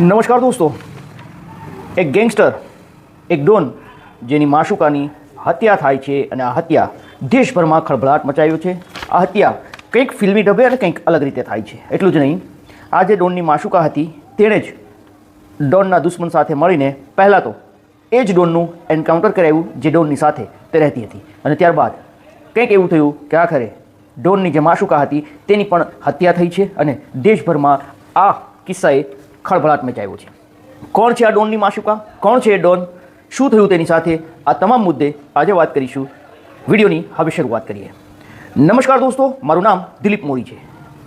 નમસ્કાર દોસ્તો. એક ગેંગસ્ટર, એક ડોન જેની માશુકાની હત્યા થાય છે અને આ હત્યા દેશભરમાં ખળભળાટ મચાવ્યો છે. આ હત્યા કંઈક ફિલ્મી ઢબે અને કંઈક અલગ રીતે થાય છે. એટલું જ નહીં, આ જે ડોનની માશુકા હતી તેણે જ ડોનના દુશ્મન સાથે મળીને પહેલાં તો એ જ ડોનનું એન્કાઉન્ટર કરાવ્યું જે ડોનની સાથે તે રહેતી હતી. અને ત્યારબાદ કંઈક એવું થયું કે આખરે ડોનની જે માશુકા હતી તેની પણ હત્યા થઈ છે અને દેશભરમાં આ કિસ્સાએ ખળભળાટ મચાવ્યો છે. કોણ છે આ ડોનની માશુકા કોણ છે એ ડોન? શું થયું તેની સાથે? આ તમામ મુદ્દે આજે વાત કરીશું. વિડીયોની હવે શરૂઆત કરીએ. નમસ્કાર દોસ્તો, મારું નામ દિલીપ મોરી છે.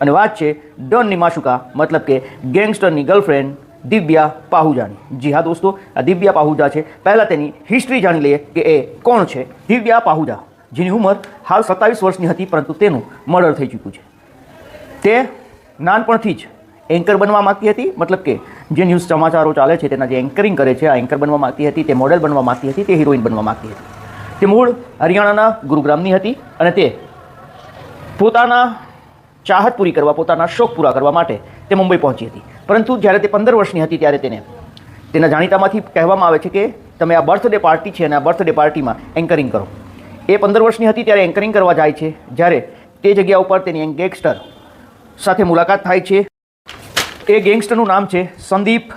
અને વાત છે ડોનની માશુકા મતલબ કે ગેંગસ્ટરની ગર્લફ્રેન્ડ દિવ્યા પાહુજાની. જી હા દોસ્તો, આ દિવ્યા પાહુજા છે. પહેલાં તેની હિસ્ટ્રી જાણી લઈએ કે એ કોણ છે? દિવ્યા પાહુજા, જેની ઉંમર હાલ સત્તાવીસ વર્ષની હતી, પરંતુ તેનું મર્ડર થઈ ચૂક્યું છે. તે નાનપણથી જ એન્કર બનવા માગતી હતી? મતલબ કે જે ન્યૂઝ સમાચારો ચાલે છે, તેના જે એન્કરિંગ કરે છે, આ એન્કર બનવા માગતી હતી, તે મોડેલ બનવા માગતી હતી, તે હિરોઈન બનવા માગતી હતી. તે મૂળ હરિયાણાના ગુરુગ્રામની હતી અને તે પોતાના ચાહત પૂરી કરવા, પોતાના શોખ પૂરા કરવા માટે તે મુંબઈ પહોંચી હતી. પરંતુ જ્યારે તે પંદર વર્ષની હતી, ત્યારે તેને, તેના જાણીતામાંથી કહેવામાં આવે છે કે તમે આ બર્થડે પાર્ટી છે અને આ બર્થડે પાર્ટીમાં એન્કરિંગ કરો. એ પંદર વર્ષની હતી, ત્યારે એન્કરિંગ કરવા જાય છે. જ્યારે તે જગ્યા ઉપર તેની ગેંગસ્ટર સાથે મુલાકાત થાય છે. એ ગેંગસ્ટરનું નામ છે સંદીપ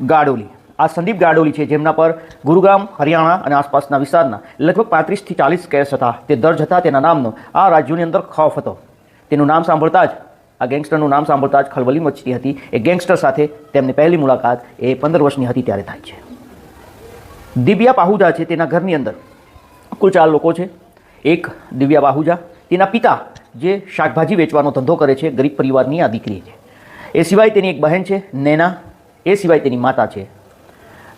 ગાડોલી. આ સંદીપ ગાડોલી છે, જેમના પર ગુરુગ્રામ હરિયાણા અને આસપાસના વિસ્તારના લગભગ પાંત્રીસથી ચાલીસ કેસ હતા. તે દર્જ હતા, તેના નામનો આ રાજ્યોની અંદર ખોફ હતો. તેનું નામ સાંભળતા જ, આ ગેંગસ્ટરનું નામ સાંભળતા જ ખલબલી મચતી હતી. એ ગેંગસ્ટર સાથે તેમની પહેલી મુલાકાત એ પંદર વર્ષની હતી ત્યારે થાય છે. દિવ્યા પાહુજા છે, તેના ઘરની અંદર. કુલ ચાર લોકો છે. એક દિવ્યા પાહુજા તેના પિતા, જે શાકભાજી વેચવાનો ધંધો કરે છે, ગરીબ પરિવારની આ દીકરી છે. એ સિવાય તેની એક બહેન છે, નેના. એ સિવાય તેની માતા છે.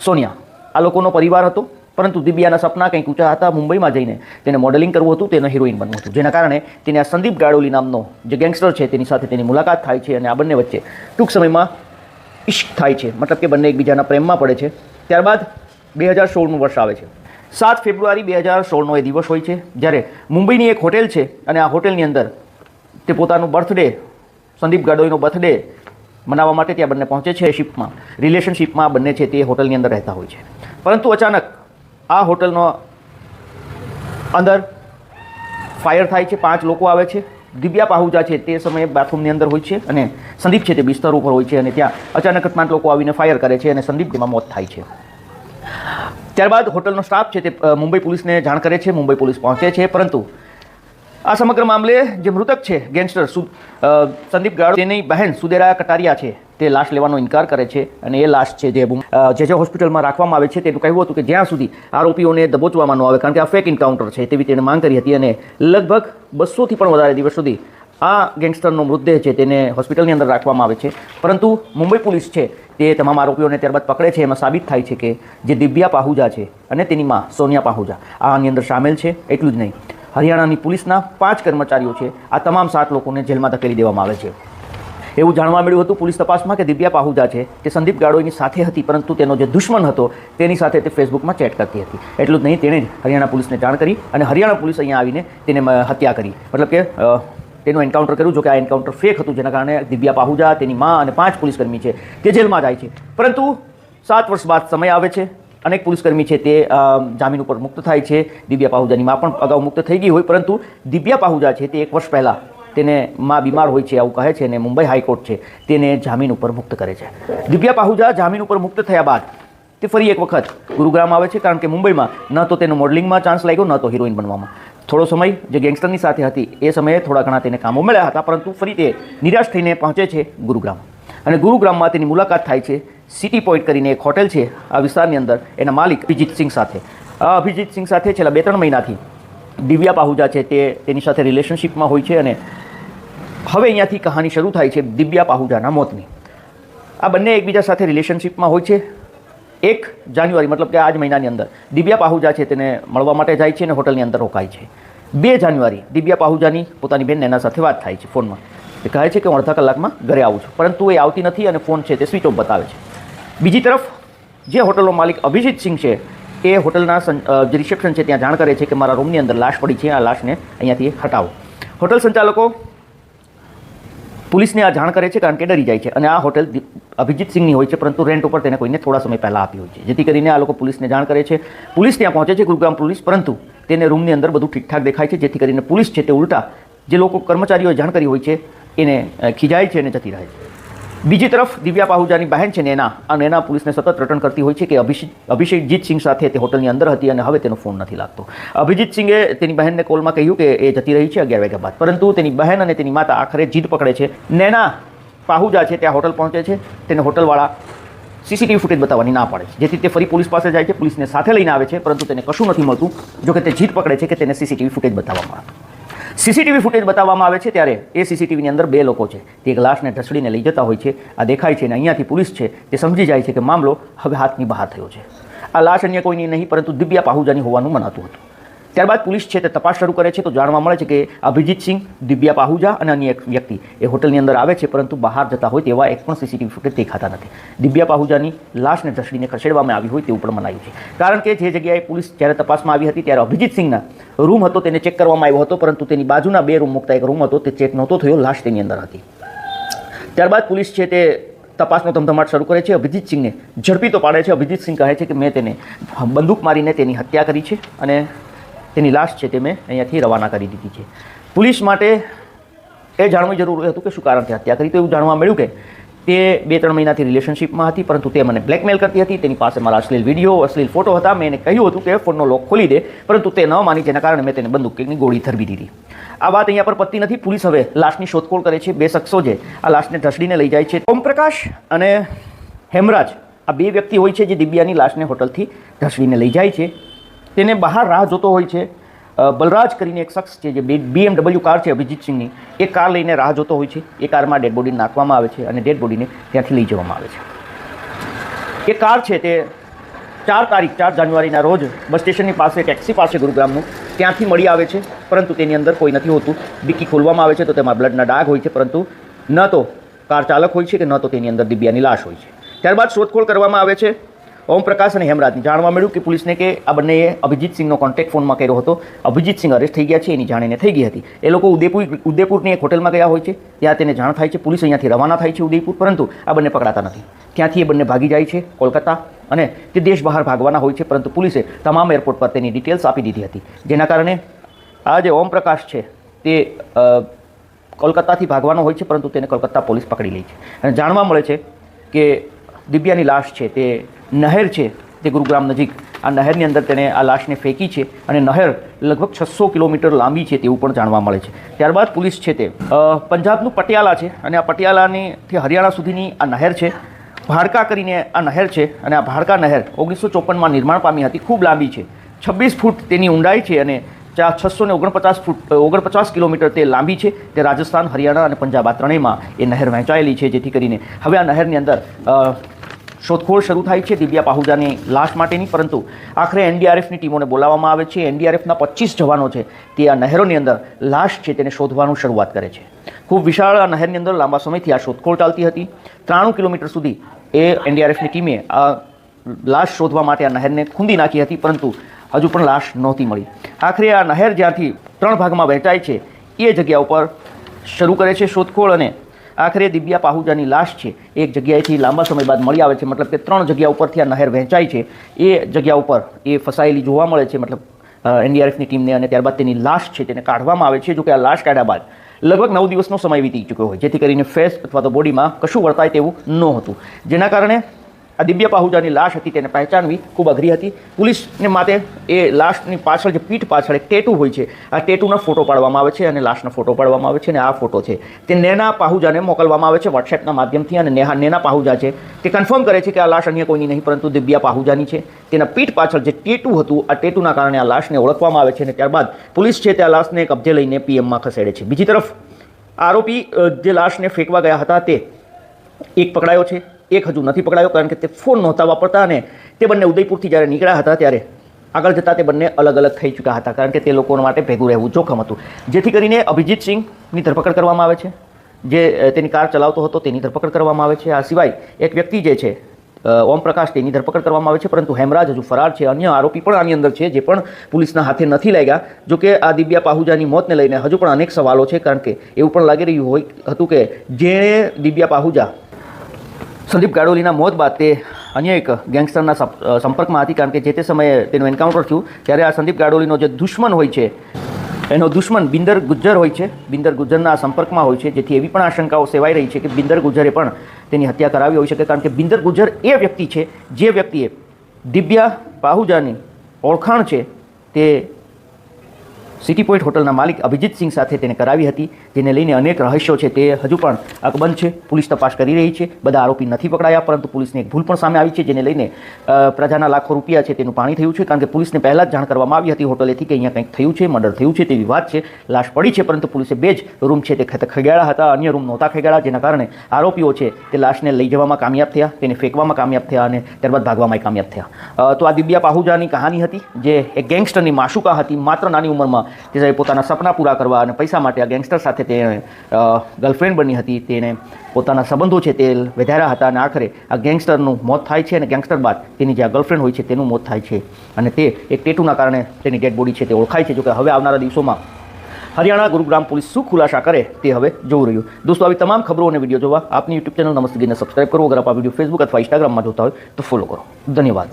સોનિયા, આ લોકોનો પરિવાર હતો, પરંતુ દિવ્યાના સપના કંઈક ઊંચા હતા મુંબઈમાં જઈને. તેને મોડેલિંગ કરવું હતું, તેને હિરોઈન બનવું હતું. જેના કારણે તેને આ સંદીપ ગાડોલી નામનો જે ગેંગસ્ટર છે, તેની સાથે તેની મુલાકાત થાય છે અને આ બંને વચ્ચે ટૂંક સમયમાં ઇશ્ક થાય છે. મતલબ કે બંને એકબીજાના પ્રેમમાં પડે છે. ત્યારબાદ બે હજાર સોળનું વર્ષ આવે છે. સાત ફેબ્રુઆરી બે હજાર સોળનો એ દિવસ હોય છે, જ્યારે મુંબઈની એક હોટેલ છે અને આ હોટેલની અંદર તે પોતાનું બર્થડે સંદીપ ગાડોઈનો બર્થડે મનાવવા માટે ત્યાં બંને પહોંચે છે શિપમાં. રિલેશનશિપમાં બંને છે તે હોટલની અંદર રહેતા હોય છે. પરંતુ અચાનક આ હોટલનો અંદર ફાયર થાય છે, પાંચ લોકો આવે છે. દિવ્યા પાહુજા છે તે સમયે બાથરૂમની અંદર હોય છે અને સંદીપ છે તે બિસ્તર ઉપર હોય છે અને ત્યાં અચાનક જ પાંચ લોકો આવીને ફાયર કરે છે અને સંદીપ તેમાં મોત થાય છે. ત્યારબાદ હોટલનો સ્ટાફ છે તે મુંબઈ પોલીસને જાણ કરે છે, મુંબઈ પોલીસ પહોંચે છે, પરંતુ આ સમગ્ર મામલે જે મૃતક છે, ગેંગસ્ટર સંદીપ ગાડો, તેની બહેન સુદેરા કટારિયા છે. તે લાશ લેવાનો ઇનકાર કરે છે અને એ લાશ છે જે જે જે હોસ્પિટલમાં રાખવામાં આવે છે તેનું કહેવું હતું કે જ્યાં સુધી આરોપીઓને દબોચવામાં ન આવે, કારણ કે આ ફેક એન્કાઉન્ટર છે તેવી તેણે માંગ કરી હતી અને લગભગ બસોથી પણ વધારે દિવસ સુધી આ ગેંગસ્ટરનો મૃતદેહ છે તેને હોસ્પિટલની અંદર રાખવામાં આવે છે. પરંતુ મુંબઈ પોલીસ છે તે તમામ આરોપીઓને ત્યારબાદ પકડે છે. એમાં સાબિત થાય છે કે જે દિવ્યા પાહુજા છે અને તેની માં સોનિયા પાહુજા આની અંદર સામેલ છે. એટલું જ નહીં. હરિયાણાની પોલીસના પાંચ કર્મચારીઓ છે. આ તમામ સાત લોકોને જેલમાં ધકેલી દેવામાં આવે છે. એવું જાણવા મળ્યું હતું પોલીસ તપાસમાં કે દિવ્યા પાહુજા છે, તે સંદીપ ગાડોઈની સાથે હતી, પરંતુ તેનો જે દુશ્મન હતો, તેની સાથે તે ફેસબુકમાં ચેટ કરતી હતી. એટલું જ નહીં, તેણે હરિયાણા પોલીસને જાણ કરી અને હરિયાણા પોલીસ અહીંયા આવીને તેને હત્યા કરી. મતલબ કે તેનું એન્કાઉન્ટર કર્યું જો કે આ એન્કાઉન્ટર ફેક હતું, જેના કારણે દિવ્યા પાહુજા, તેની મા અને પાંચ પોલીસકર્મી છે, તે જેલમાં જાય છે. પરંતુ સાત વર્ષ બાદ સમય આવે છે. અનેક પોલીસકર્મી છે તે જામીન ઉપર મુક્ત થાય છે. દિવ્યા પાહુજાની મા પણ અગાઉ મુક્ત થઈ ગઈ હોય, પરંતુ દિવ્યા પાહુજા છે તે એક વર્ષ પહેલાં તેને મા બીમાર હોય છે આવું કહે છે અને મુંબઈ હાઈકોર્ટ છે તેને જામીન ઉપર મુક્ત કરે છે. દિવ્યા પાહુજા જામીન ઉપર મુક્ત થયા બાદ તે ફરી એક વખત ગુરુગ્રામ આવે છે, કારણ કે મુંબઈમાં ન તો તેનો મોડલિંગમાં ચાન્સ લાગ્યો, ન તો હિરોઈન બનવામાં. થોડો સમય જે ગેંગસ્ટરની સાથે હતી, એ સમયે થોડા ઘણા તેને કામો મળ્યા હતા, પરંતુ ફરી તે નિરાશ થઈને પહોંચે છે ગુરુગ્રામ. અને ગુરુગ્રામમાં તેની મુલાકાત થાય છે સિટી પોઈન્ટ કરીને એક હોટેલ છે આ વિસ્તારની અંદર, એના માલિક અભિજીત સિંહ સાથે. આ અભિજીતસિંહ સાથે છેલ્લા બે ત્રણ મહિનાથી દિવ્યા પાહુજા છે તે તેની સાથે રિલેશનશિપમાં હોય છે અને હવે અહીંયાથી કહાની શરૂ થાય છે દિવ્યા પાહુજાના મોતની. આ બંને એકબીજા સાથે રિલેશનશિપમાં હોય છે. એક જાન્યુઆરી, મતલબ કે આ જ મહિનાની અંદર દિવ્યા પાહુજા છે તેને મળવા માટે જાય છે અને હોટલની અંદર રોકાય છે. બે જાન્યુઆરી, દિવ્યા પાહુજાની પોતાની બેન એના સાથે વાત થાય છે ફોનમાં. એ કહે છે કે હું અડધા કલાકમાં ઘરે આવું છું, પરંતુ એ આવતી નથી અને ફોન છે તે સ્વિચ ઓફ બતાવે છે. બીજી તરફ, જે હોટલનો માલિક અભિજીત સિંહ છે, એ હોટલના જે રિસેપ્શન છે, ત્યાં જાણ કરે છે કે મારા રૂમની અંદર લાશ પડી છે, આ લાશને અહીંયાથી હટાવો. હોટલ સંચાલકો પોલીસને આ જાણ કરે છે કારણ કે ડરી જાય છે અને આ હોટેલ અભિજીત સિંહની હોય છે, પરંતુ રેન્ટ ઉપર તેને કોઈને થોડા સમય પહેલાં આપી હોય છે. જેથી કરીને આ લોકો પોલીસને જાણ કરે છે. પોલીસ ત્યાં પહોંચે છે, ગુરુગ્રામ પોલીસ, પરંતુ તેને રૂમની અંદર બધું ઠીકઠાક દેખાય છે, જેથી કરીને પોલીસ છે તે ઉલટા જે લોકો કર્મચારીઓએ જાણ કરી હોય છે, એને ખીજાય છે અને જતી રહે છે. બીજી તરફ દિવ્યા પાહુજાની બહેન છે નેના. આ નેના પોલીસને સતત રટણ કરતી હોય છે કે અભિષેક અભિષેકજીત સિંહ સાથે તે હોટલની અંદર હતી અને હવે તેનો ફોન નથી લાગતો. અભિજીત સિંહે તેની બહેનને કોલમાં કહ્યું કે એ જતી રહી છે અગિયાર વાગ્યા બાદ. પરંતુ તેની બહેન અને તેની માતા આખરે જીદ પકડે છે. નેના પાહુજા છે, ત્યાં હોટલ પહોંચે છે. તેને હોટલવાળા સીસીટીવી ફૂટેજ બતાવવાની ના પાડે છે. જેથી તે ફરી પોલીસ પાસે જાય છે. પોલીસને સાથે લઈને આવે છે, પરંતુ તેને કશું નથી મળતું જો કે તે જીત પકડે છે કે તેને સીસીટીવી ફૂટેજ બતાવવામાં આવે. સીસીટીવી ફૂટેજ બતાવવામાં આવે છે ત્યારે એ સીસીટીવીની અંદર બે લોકો છે. તે એક લાશને ઢસડીને લઈ જતા હોય છે. આ દેખાય છે અને અહીંયાથી પોલીસ છે તે સમજી જાય છે કે મામલો હવે હાથની બહાર થયો છે. આ લાશ અન્ય કોઈની નહીં, પરંતુ દિવ્યા પાહુજાની હોવાનું મનાતું હતું. ત્યારબાદ પોલીસ છે તે તપાસ શરૂ કરે છે તો જાણવા મળે છે કે અભિજીત સિંહ, દિવ્યા પાહુજા અને અન્ય એક વ્યક્તિ એ હોટલની અંદર આવે છે પરંતુ બહાર જતા હોય તેવા એક પણ સીસીટીવી ફૂટેજ દેખાતા નથી. દિવ્યા પાહુજાની લાશને ઢસડીને ખસેડવામાં આવી હોય તેવું પણ મનાયું છે. કારણ કે જે જગ્યાએ પોલીસ જ્યારે તપાસમાં આવી હતી ત્યારે અભિજીત સિંહના રૂમ હતો તેને ચેક કરવામાં આવ્યો હતો પરંતુ તેની બાજુના બે રૂમ મૂકતા એક રૂમ હતો તે ચેક નહોતો થયો, લાશ તેની અંદર હતી. ત્યારબાદ પોલીસ છે તે તપાસનો ધમધમાટ શરૂ કરે છે. અભિજીત સિંહને ઝડપી તો પાડે છે. અભિજીત સિંહ કહે છે કે મેં તેને બંદૂક મારીને તેની હત્યા કરી છે અને તેની લાશ છે તે મેં અહીંયાથી રવાના કરી દીધી છે. પોલીસ માટે એ જાણવું જરૂર હતું કે શું કારણથી હત્યા કરી. તો એવું જાણવા મળ્યું કે તે બે ત્રણ મહિનાથી રિલેશનશિપમાં હતી, પરંતુ તે મને બ્લેકમેલ કરતી હતી. તેની પાસે મારા અશ્લીલ વીડિયો, અશ્લીલ ફોટો હતા. મેં એને કહ્યું હતું કે ફોનનો લોક ખોલી દે, પરંતુ તે ન માની. જેના કારણે મેં તેને બંદૂકની ગોળી ધરવી દીધી. આ વાત અહીંયા પર પતતી નથી. પોલીસ હવે લાશની શોધખોળ કરે છે. બે શખ્સો છે. આ લાશને ઢસડીને લઈ જાય છે. ઓમપ્રકાશ અને હેમરાજ, આ બે વ્યક્તિ હોય છે જે દિવ્યાની લાશને હોટલથી ઢસડીને લઈ જાય છે. તેને બહાર રાહ જોતો હોય છે. બલરાજ કરીને એક શખ્સ છે જે બીએમડબલ્યુ કાર છે અભિજીત સિંહની, એ કાર લઈને રાહ જોતો હોય છે. એ કારમાં ડેડ નાખવામાં આવે છે અને ડેડ બોડીને ત્યાંથી લઈ જવામાં આવે છે. એ કાર છે તે ચાર તારીખ, ચાર જાન્યુઆરીના રોજ બસ સ્ટેશનની પાસે ટેક્સી પાસે ગુરુગ્રામનું ત્યાંથી મળી આવે છે. પરંતુ તેની અંદર કોઈ નથી હોતું. ડિક્કી ખોલવામાં આવે છે તો તેમાં બ્લડના ડાઘ હોય છે. પરંતુ ન તો કાર ચાલક હોય છે કે ન તો તેની અંદર દિવ્યાની લાશ હોય છે. ત્યારબાદ શોધખોળ કરવામાં આવે છે. ઓમ પ્રકાશ અને હેમરાજની જાણવા મળ્યું કે પોલીસને કે આ બંનેએ અભિજીત સિંહનો કોન્ટેક્ટ ફોનમાં કર્યો હતો. અભિજીત સિંહ અરેસ્ટ થઈ ગયા છે, એની જાણીને થઈ ગઈ હતી. એ લોકો ઉદયપુર ઉદયપુરની એક હોટલમાં ગયા હોય છે. ત્યાં તેને જાણ થાય છે, પોલીસ અહીંયાથી રવાના થાય છે ઉદયપુર પરંતુ આ બંને પકડાતા નથી. ત્યાંથી એ બંને ભાગી જાય છે, કોલકાતા અને તે દેશ બહાર ભાગવાના હોય છે, પરંતુ પોલીસે તમામ એરપોર્ટ પર તેની ડિટેલ્સ આપી દીધી હતી. જેના કારણે આ જે ઓમ પ્રકાશ છે, તે કોલકાતાથી ભાગવાનો હોય છે, પરંતુ તેને કોલકાતા પોલીસ પકડી લે છે. અને જાણવા મળે છે કે દિવ્યાની લાશ છે તે નહેર છે તે ગુરુગ્રામ નજીક. આ નહેરની અંદર તેણે આ લાશને ફેંકી છે અને નહેર લગભગ છસો કિલોમીટર લાંબી છે તેવું પણ જાણવા મળે છે. ત્યારબાદ પોલીસ છે તે પંજાબનું પટિયાલા છે અને આ પટિયાલાનીથી હરિયાણા સુધીની આ નહેર છે. ભાડકા કરીને આ નહેર છે અને આ ભાડકા નહેર ઓગણીસો ચોપનમાં નિર્માણ પામી હતી, ખૂબ લાંબી છે. છવ્વીસ ફૂટ તેની ઊંડાઈ છે અને ચાર છસો ને ઓગણપચાસ ફૂટ ઓગણપચાસ કિલોમીટર તે લાંબી છે તે રાજસ્થાન, હરિયાણા અને પંજાબ આ ત્રણેયમાં એ નહેર વહેંચાયેલી છે જેથી કરીને હવે આ નહેરની અંદર શોધખોળ શરૂ થાય છે દિવ્યા પાહુજાની લાશ માટેની, પરંતુ આખરે એનડીઆરએફની ટીમોને બોલાવવામાં આવે છે. એનડીઆરએફના પચીસ જવાનો છે. તે આ નહેરોની અંદર લાશ છે તેને શોધવાનું શરૂઆત કરે છે. ખૂબ વિશાળ આ નહેરની અંદર લાંબા સમયથી આ શોધખોળ ચાલતી હતી. ત્રાણું કિલોમીટર સુધી એ એનડીઆરએફની ટીમે આ લાશ શોધવા માટે આ નહેરને ખૂંદી નાખી હતી, પરંતુ હજુ પણ લાશ નહોતી મળી. આખરે આ નહેર જ્યાંથી ત્રણ ભાગમાં વહેંચાય છે, એ જગ્યા ઉપર શરૂ કરે છે શોધખોળ અને આખરે દિવ્યા પાહુજાની લાશ છે. એક જગ્યાએથી લાંબા સમય બાદ મળી આવે છે. મતલબ કે ત્રણ જગ્યા ઉપરથી આ નહેર વહેંચાય છે. એ જગ્યા ઉપર એ ફસાયેલી જોવા મળે છે. મતલબ એનડીઆરએફની ટીમને અને ત્યારબાદ તેની લાશ છે તેને કાઢવામાં આવે છે. જો કે આ લાશ કાઢ્યા બાદ લગભગ નવ દિવસનો સમય વીતી ચૂક્યો હોય, જેથી કરીને ફેસ અથવા તો બોડીમાં કશું વર્તાય તેવું ન હતું. જેના કારણે આ દિવ્ય પાહુજાની લાશ હતી, તેને પહેચાનવી ખૂબ અઘરી હતી. પોલીસને માટે એ લાશની પાછળ જે પીઠ પાછળ એક ટેટુ હોય છે, આ ટેટુના ફોટો પાડવામાં આવે છે અને લાશનો ફોટો પાડવામાં આવે છે અને આ ફોટો છે. તે નેના પાહુજાને મોકલવામાં આવે છે વોટ્સએપના માધ્યમથી અને નેહા, નેના પાહુજા છે. તે કન્ફર્મ કરે છે કે આ લાશ અન્ય કોઈની નહીં, પરંતુ દિવ્યા પાહુજાની છે. તેના પીઠ પાછળ જે ટેટુ હતું, આ ટેટુના કારણે આ લાશને ઓળખવામાં આવે છે અને ત્યારબાદ પોલીસ છે તે આ લાશને કબજે લઈને પીએમમાં ખસેડે છે. બીજી તરફ આરોપી જે લાશને ફેંકવા ગયા હતા તે એક પકડાયો છે. એક હજુ નથી પકડાયો, કારણ કે તે ફોન નહોતા વાપરતા અને તે બંને ઉદયપુરથી જ્યારે નીકળ્યા હતા ત્યારે આગળ જતાં તે બંને અલગ અલગ થઈ ચૂક્યા હતા, કારણ કે તે લોકો માટે ભેગું રહેવું જોખમ હતું. જેથી કરીને અભિજીત સિંહની ધરપકડ કરવામાં આવે છે, જે તેની કાર ચલાવતો હતો તેની ધરપકડ કરવામાં આવે છે. આ સિવાય એક વ્યક્તિ જે છે ઓમપ્રકાશ ઓમ તેની ધરપકડ કરવામાં આવે છે, પરંતુ હેમરાજ હજુ ફરાર છે. અન્ય આરોપી પણ આની અંદર છે, જે પણ પોલીસના હાથે નથી લાગ્યા. જોકે આ દિવ્યા પાહુજાની મોતને લઈને હજુ પણ અનેક સવાલો છે, કારણ કે એવું પણ લાગી રહ્યું હોય હતું કે જેણે દિવ્યા પાહુજા સંદીપ ગાડોલીના મોત બાદ તે અન્ય એક ગેંગસ્ટરના સંપર્કમાં હતી કારણ કે જે તે સમયે તેનું એન્કાઉન્ટર થયું, ત્યારે આ સંદીપ ગાડોલીનો જે દુશ્મન હોય છે, એનો દુશ્મન બિંદર ગુજ્જર હોય છે. બિંદર ગુજ્જરના સંપર્કમાં હોય છે, જેથી એવી પણ આશંકાઓ સેવાઈ રહી છે કે બિંદર ગુજ્જરે પણ તેની હત્યા કરાવી હોઈ શકે કારણ કે બિંદર ગુજ્જર એ વ્યક્તિ છે, જે વ્યક્તિએ દિવ્યા પાહુજાની ઓળખાણ છે તે સિટી પોઈન્ટ હોટલના માલિક અભિજીત સિંહ સાથે તેને કરાવી હતી. જેને લઈને અનેક રહસ્યો છે તે હજુ પણ અકબંધ છે. પોલીસ તપાસ કરી રહી છે. બધા આરોપી નથી પકડાયા, પરંતુ પોલીસને એક ભૂલ પણ સામે આવી છે, જેને લઈને પ્રજાના લાખો રૂપિયા છે તેનું પાણી થયું છે, કારણ કે પોલીસને પહેલાં જ જાણ કરવામાં આવી હતી હોટલેથી કે અહીંયા કંઈક થયું છે, મર્ડર થયું છે તેવી વાત છે. લાશ પડી છે, પરંતુ પોલીસે બે જ રૂમ છે તે ખત- હતા. અન્ય રૂમ નહોતા ખગેડા, જેના કારણે આરોપીઓ છે તે લાશને લઈ જવામાં કામયાબ થયા, તેને ફેંકવામાં કામયાબ થયા અને ત્યારબાદ ભાગવામાં કામયાબ થયા. તો આ દિવ્યા પાહુજાની કહાની હતી, જે એક ગેંગસ્ટરની માશુકા હતી. માત્ર નાની ઉંમરમાં તે પોતાના સપના પૂરા કરવા અને પૈસા માટે આ ગેંગસ્ટર સાથે તે ગર્લફ્રેન્ડ બની હતી. તેણે પોતાના સંબંધો છે તે વધાર્યા હતા અને આખરે આ ગેંગસ્ટરનું મોત થાય છે અને ગેંગસ્ટર બાદ તેની જે આ ગર્લફ્રેન્ડ હોય છે તેનું મોત થાય છે. અને તે એક ટેટુના કારણે તેની ડેડ બોડી છે તે ઓળખાય છે. જોકે હવે આવનારા દિવસોમાં હરિયાણા ગુરુગ્રામ પોલીસ શું ખુલાસા કરે તે હવે જોવું રહ્યું. દોસ્તો, આવી તમામ ખબરો અને વીડિયો જોવા આપની યુટ્યુબ ચેનલ નમસ્તે સબસ્ક્રાઇબ કરો. અગર આપ આ વીડિયો ફેસબુક અથવા ઇન્સ્ટાગ્રામમાં જોતા હોય તો ફોલો કરો. ધન્યવાદ.